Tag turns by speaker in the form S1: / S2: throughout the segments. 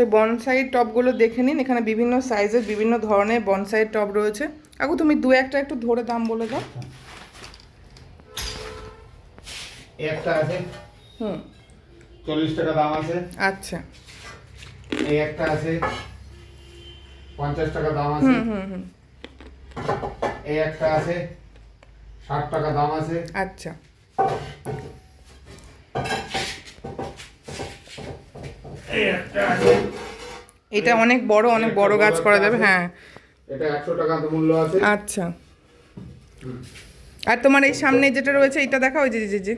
S1: এই বনসাই টবগুলো দেখে নিন। এখানে বিভিন্ন সাইজের বিভিন্ন ধরনের বনসাই টব রয়েছে। কাকু তুমি দু একটা একটু ধরে দাম বলে দাও।
S2: একটা আছে।
S1: হুম।
S2: চল্লিশ টাকা দাম আছে।
S1: আচ্ছা।
S2: এই একটা আছে। পঞ্চাশ টাকা দাম আছে।
S1: হুম হুম হুম।
S2: এই একটা আছে। ষাট টাকা দাম আছে।
S1: আচ্ছা
S2: এই একটা আছে
S1: এটা অনেক বড় অনেক বড় গাছ করা যাবে হ্যাঁ।
S2: এটা একশো টাকা মূল্য আছে।
S1: আচ্ছা। আর তোমার এই সামনে যেটা রয়েছে এটা দেখা ওই যে যে যে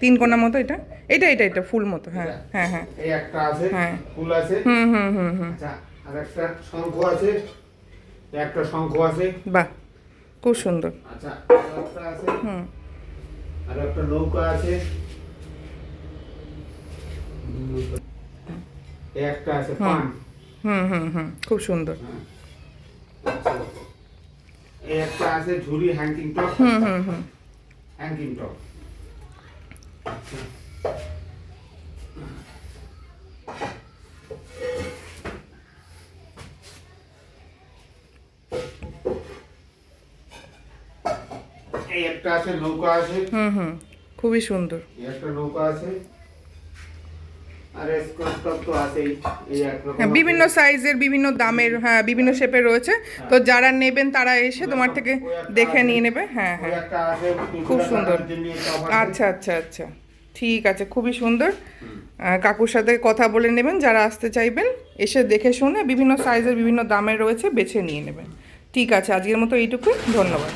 S1: তিন কোনা মতো এটা? এটা এটা এটা ফুল মতো হ্যাঁ হ্যাঁ হ্যাঁ।
S2: এই একটা আছে
S1: হ্যাঁ।
S2: ফুল আছে।
S1: হুম হুম হুম হুম।
S2: আচ্ছা আর একটা শঙ্খ আছে। একটা শঙ্খ আছে।
S1: বাহ খুব সুন্দর।
S2: আচ্ছা আর একটা আছে।
S1: হুম।
S2: আর একটা নৌকা আছে। একটা আছে পান।
S1: হুম হুম হুম খুব সুন্দর।
S2: এই একটা আছে ঝুড়ি হ্যাঙ্কিং টপ
S1: হুম হুম হুম।
S2: হ্যাঙ্কিং টপ। এই একটা আছে নৌকা আছে।
S1: হুম হুম খুবই সুন্দর।
S2: একটা নৌকা আছে আর স্কোয়ার টপ তো আছেই এই এক রকম
S1: হ্যাঁ বিভিন্ন সাইজের বিভিন্ন দামের হ্যাঁ বিভিন্ন শেপের রয়েছে। তো যারা নেবেন তারা এসে তোমার থেকে দেখে নিয়ে নেবে। হ্যাঁ হ্যাঁ। খুব সুন্দর। আচ্ছা আচ্ছা আচ্ছা। ঠিক আছে খুবই সুন্দর। কাকুর সাথে কথা বলে নেবেন যারা আসতে চাইবেন এসে দেখে শুনে বিভিন্ন সাইজের বিভিন্ন দামের রয়েছে বেছে নিয়ে নেবেন। ঠিক আছে আজকের মতো এইটুকুই। ধন্যবাদ।